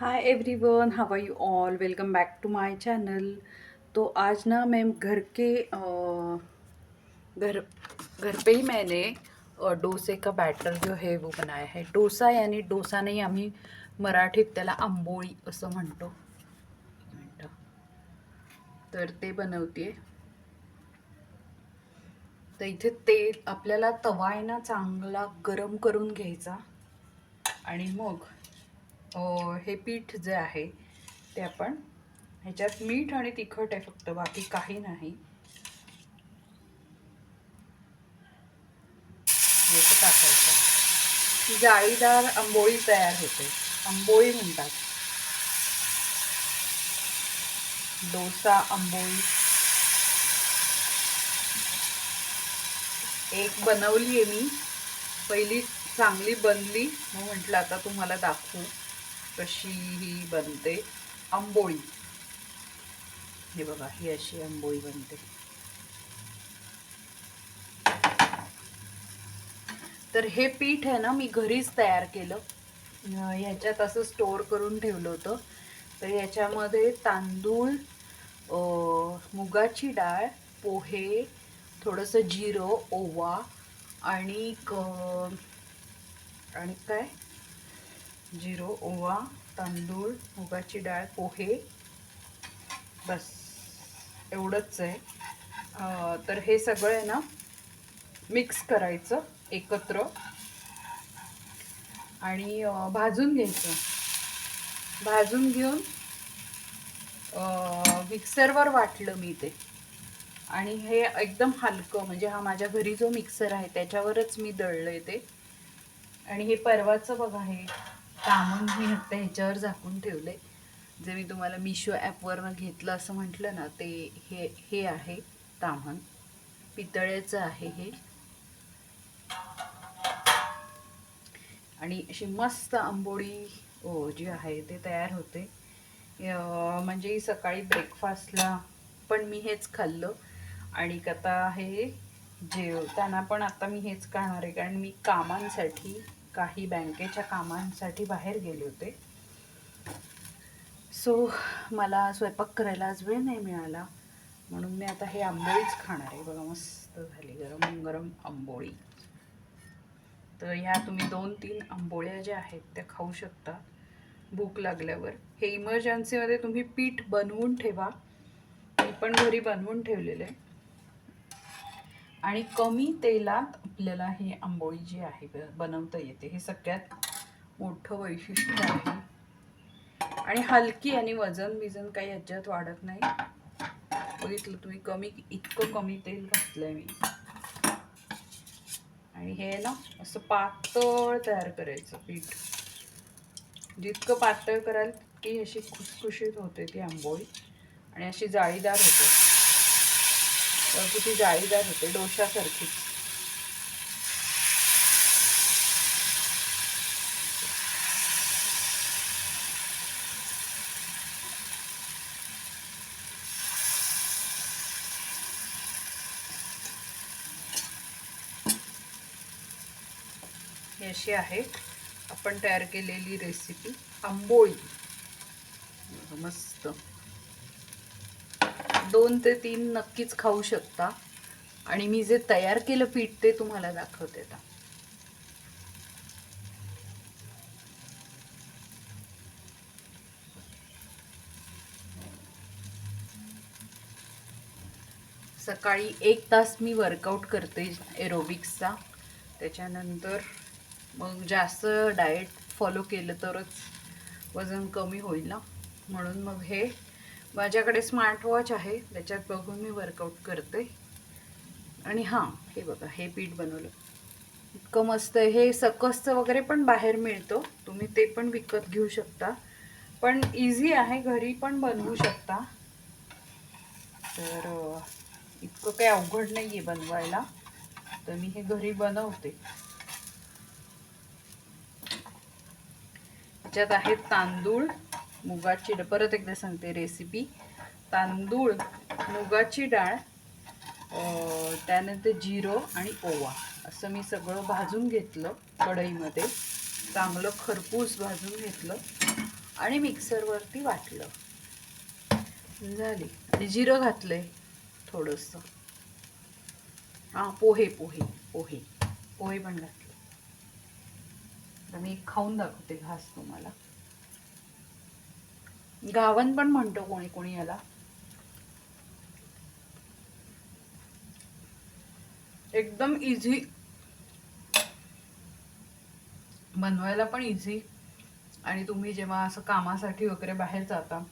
Hi everyone how are you all welcome back to my channel तो आज ना मैं घर के घर घर पे ही मैंने डोसे का बैटर जो है वो बनाया है। डोसा यानी डोसा नाही आम्ही मराठीत त्याला आंबोळी असं म्हणतो. तर ते बनवते तर इथे तेल आपल्याला तवा आहे ना चांगला गरम करून घ्यायचा. आणि मग हे पीठ जे आहे ते आपण ह्याच्यात मीठ आणि तिखट आहे फक्त बाकी काही नाही. याचं टाकायचं. जाळीदार आंबोळी तयार होते आंबोळी म्हणतात. डोसा आंबोळी. एक बनवली आहे मी पहिली चांगली बनली मग म्हटलं आता तुम्हाला दाखवू. कशी ही बनते? आंबोळी. हे बघा ही अशी आंबोळी बनते. तर हे पीठ आहे ना मी घरीच तयार केलं. ह्याच्यात असं स्टोअर करून ठेवलं होतं. तर याच्यामध्ये तांदूळ मुगाची डाळ पोहे थोडंसं जिरं ओवा आणि आणि काय? जिरो ओवा तांदूळ मुगाची डाळ पोहे. बस. एवढंच आहे. तर हे सगळं आहे ना मिक्स करायचं एकत्र. आणि भाजून घ्यायचं. भाजून घेऊन मिक्सरवर वाटलं मी ते. आणि हे एकदम हलकं म्हणजे हा माझ्या घरी जो मिक्सर आहे त्याच्यावरच मी दळलं आहे ते. आणि हे परवाचं बघा हे. कामून मी फक्त ह्याच्यावर झाकून ठेवले जे मी तुम्हाला मिशो ॲपवरनं घेतलं असं म्हटलं ना ते हे हे आहे तामण पितळेचं आहे हे. आणि अशी मस्त आंबोळी जी आहे ते तयार होते. म्हणजे सकाळी ब्रेकफास्टला पण मी हेच खाल्लं. आणि आता हे जेवताना पण आता मी हेच खाणार आहे कारण मी कामांसाठी काही बँकेच्या कामांसाठी बाहेर गेले होते. सो मला स्वयंपाक करायला आज वेळ नाही मिळाला. म्हणून मी आता हे आंबोळीच खाणार आहे. बघा मस्त झाली. गरम गरम आंबोळी. तर ह्या तुम्ही दोन तीन आंबोळ्या ज्या आहेत त्या खाऊ शकता. भूक लागल्यावर. हे इमर्जन्सीमध्ये तुम्ही पीठ बनवून ठेवा. मी पण घरी बनवून ठेवलेलं आहे. आणि कमी तेलात आपल्याला ही आंबोळी जी आहे बनवता येते. हे सगळ्यात मोठं वैशिष्ट्य आहे. आणि हलकी आणि वजन बिजन काही याच्यात वाढत नाही. बघितलं तुम्ही कमी इतकं कमी तेल घातलंय मी. आणि हे ना असं पातळ तयार करायचं पीठ. जितकं पातळ कराल तितकी अशी खुसखुशीत होते ती आंबोळी. आणि अशी जाळीदार होते. किती जाळीदार होते डोशासारखीच ही अशी आहे आपण तयार केलेली रेसिपी आंबोळी. मस्त. दोन ते तीन नक्कीच खाऊ शकता. आणि मी जे तयार केलं पीठ ते तुम्हाला दाखवते आता. सकाळी एक तास मी वर्कआउट करते एरोबिक्सचा त्याच्यानंतर मग जास्त डाएट फॉलो केलं तरच वजन कमी होईल ना. म्हणून मग हे माझ्याकडे स्मार्टवॉच आहे. त्याच्यात बघून मी वर्कआउट करते. आणि हां हे बघा हे पीठ बनवलं. इतकं मस्त आहे. हे सकसचं वगैरे पण बाहेर मिळतो. तुम्ही ते पण विकत घेऊ शकता. पण इझी आहे. घरी पण बनवू शकता. तर इतकं काही अवघड नाही आहे बनवायला. तर मी हे घरी बनवते. त्याच्यात आहेत तांदूळ. मुगाची डाळ. परत एकदा सांगते रेसिपी तांदूळ मुगाची डाळ त्यानंतर जिरं आणि ओवा. असं मी सगळं भाजून घेतलं कढईमध्ये. चांगलं खरपूस भाजून घेतलं आणि मिक्सरवरती वाटलं. झाली. आणि जिरं घातलंय थोडंसं. हां पोहे पोहे पोहे. पोहे पण घातले. तर मी खाऊन दाखवते घास तुम्हाला. गावन पण म्हणतो कोणी कोणी याला. एकदम इझी बनवायला पण इझी आणि तुम्ही जेव्हा असं कामासाठी वगैरे बाहेर जाता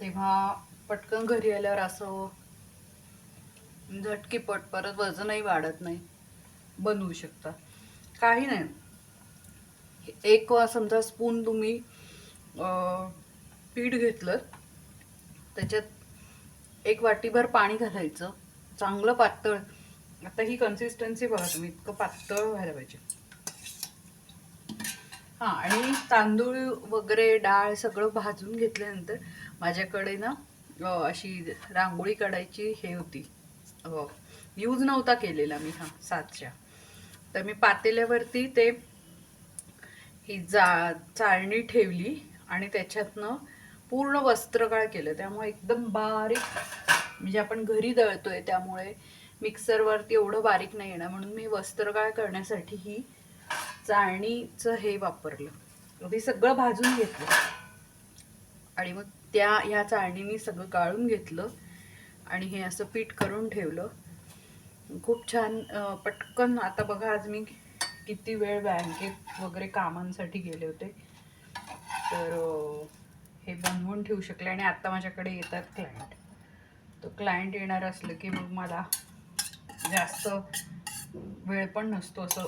तेव्हा पटकन घरी आल्यावर असं झटकीपट परत वजनही वाढत नाही. बनवू शकता. काही नाही. एक समजा स्पून तुम्ही पीठ घेतलं. त्याच्यात एक वाटीभर पाणी घालायचं. चांगलं पातळ. आता ही कन्सिस्टन्सी बघा तुम्ही इतकं पातळ व्हायला पाहिजे. हां आणि तांदूळ वगैरे डाळ सगळं भाजून घेतल्यानंतर माझ्याकडे ना अशी रांगोळी काढायची हे होती. यूज नव्हता केलेला मी हा सातच्या. तर मी पातेल्यावरती ते ही जा चाळणी ठेवली. आणि त्याच्यातनं पूर्ण वस्त्रगाळ केलं. त्यामुळे एकदम बारीक म्हणजे आपण घरी दळतोय त्यामुळे मिक्सरवरती एवढं बारीक नाही येणार. म्हणून मी वस्त्रगाळ करण्यासाठी ही चाळणीचं हे वापरलं. ते सगळं भाजून घेतलं. आणि मग त्या ह्या चाळणीने सगळं गाळून घेतलं. आणि हे असं पीठ करून ठेवलं. खूप छान पटकन. आता बघा आज मी किती वेळ बँकेत वगैरे कामांसाठी गेले होते. तर हे बनवून ठेवू शकले आणि आत्ता माझ्याकडे येतात क्लायंट तर क्लायंट येणार असलं की मग मला जास्त वेळ पण नसतो असं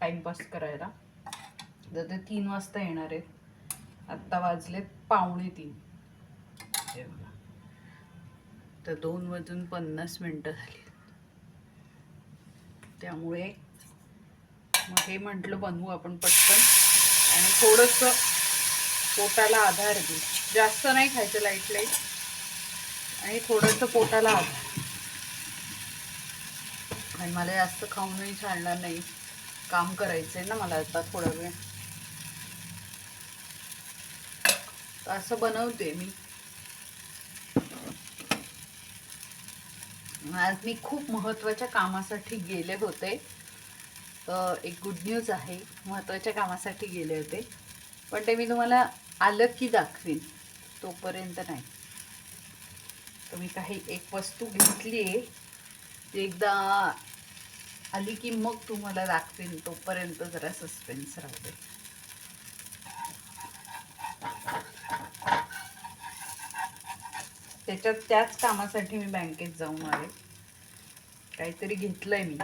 टाईमपास करायला. तर ते तीन वाजता येणार आहेत. आत्ता वाजलेत पावणे तीन. तर दोन वाजून पन्नास मिनटं झाली त्यामुळे मग हे म्हटलं बनवू आपण पटकन. आणि थोडंसं पोटाला आधार दे जास्त नाही खायचं लाइट लाइट आणि थोडंसं पोटाला आधार. आणि मला जास्त खाऊनही चालणार नाही. काम करायचं आहे ना मला आता थोडा वेळ. असं बनवते मी. आज मी खूप महत्त्वाच्या कामासाठी गेले होते. एक गुड न्यूज आहे. महत्त्वाच्या कामासाठी गेले होते. पण ते मी तुम्हाला आलं की दाखवीन. तोपर्यंत नाही. तर मी काही एक वस्तू घेतली आहे. ती एकदा आली की मग तुम्हाला दाखवीन. तोपर्यंत जरा सस्पेन्स राहू दे. त्याच्यात त्याच कामासाठी मी बँकेत जाऊन आले. काहीतरी घेतलंय मी.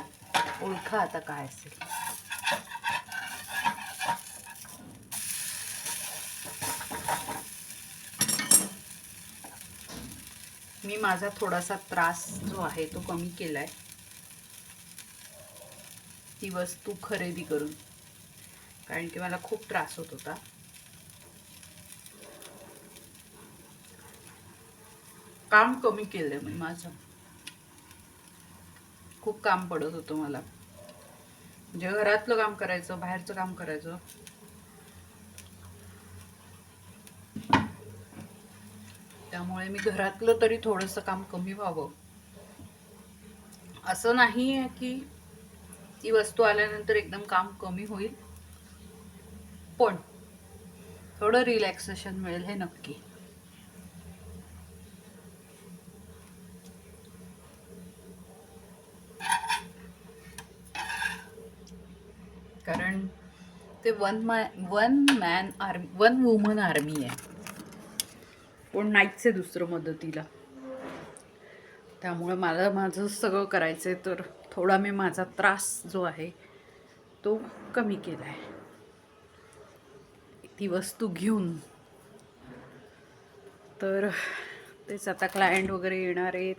ओळखा आता काय असेल. मी माझा थोडासा त्रास जो आहे तो कमी केला आहे ती वस्तू खरेदी करून. कारण की मला खूप त्रास होत होता. काम कमी केलंय मी माझं. खूप काम पडत होतं मला. म्हणजे घरातलं काम करायचं बाहेरचं काम करायचं. त्यामुळे मी घरातलं तरी थोडंसं काम कमी व्हावं. असं नाही आहे की ती वस्तू आल्यानंतर एकदम काम कमी होईल. पण थोडं रिलॅक्सेशन मिळेल हे नक्की. कारण ते one man one man army one woman army आहे. कोण नाहीच आहे दुसरं मदतीला. त्यामुळे मला माझं सगळं करायचं आहे तर थोडा मी माझा त्रास जो आहे तो कमी केला आहे ती वस्तू घेऊन. तर तेच आता क्लायंट वगैरे येणार आहेत.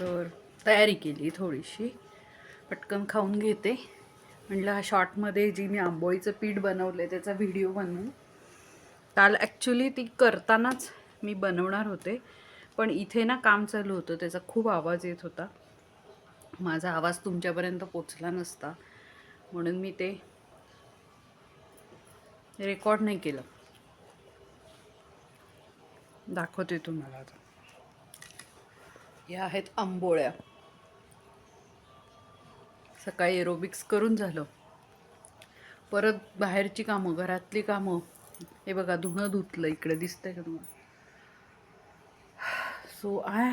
तर तयारी केली थोडीशी. पटकन खाऊन घेते. म्हटलं हा शॉर्टमध्ये जी मी आंबोळीचं पीठ बनवलं आहे त्याचा व्हिडिओ बनवू काल ॲक्च्युली ती करतानाच मी बनवणार होते पण इथे ना काम चालू होतं त्याचा खूप आवाज येत होता. माझा आवाज तुमच्यापर्यंत पोचला नसता. म्हणून मी ते रेकॉर्ड नाही केलं. दाखवते तुम्हाला आता. या आहेत आंबोळ्या. सकाळी एरोबिक्स करून झालं. परत बाहेरची कामं घरातली कामं. हे बघा धुणं धुतलं इकडे दिसतंय का तुम्हाला? So I.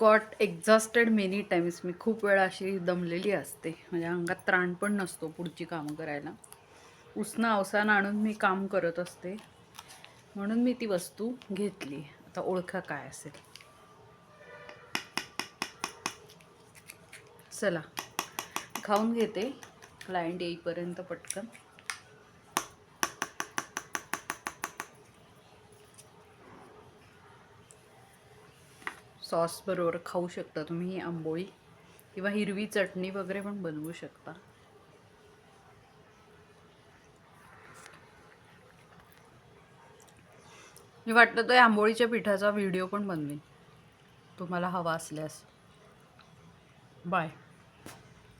Got exhausted many times मी खूप वेळा अशी दमलेली असते. माझ्या अंगात त्राण पण नसतो पुढची कामं करायला. उसनं अवसान आणून मी काम करत असते. म्हणून मी ती वस्तू घेतली. आता ओळखा काय असेल. चला खाऊन घेते. क्लायंट येईपर्यंत पटकन. सॉस बरोबर खाऊ शकता तुम्ही ही आंबोळी किंवा हिरवी चटणी वगैरे पण बनवू शकता. मी वाटतं तर आंबोळीच्या पिठाचा व्हिडिओ पण बनवेन. तुम्हाला हवा असल्यास. बाय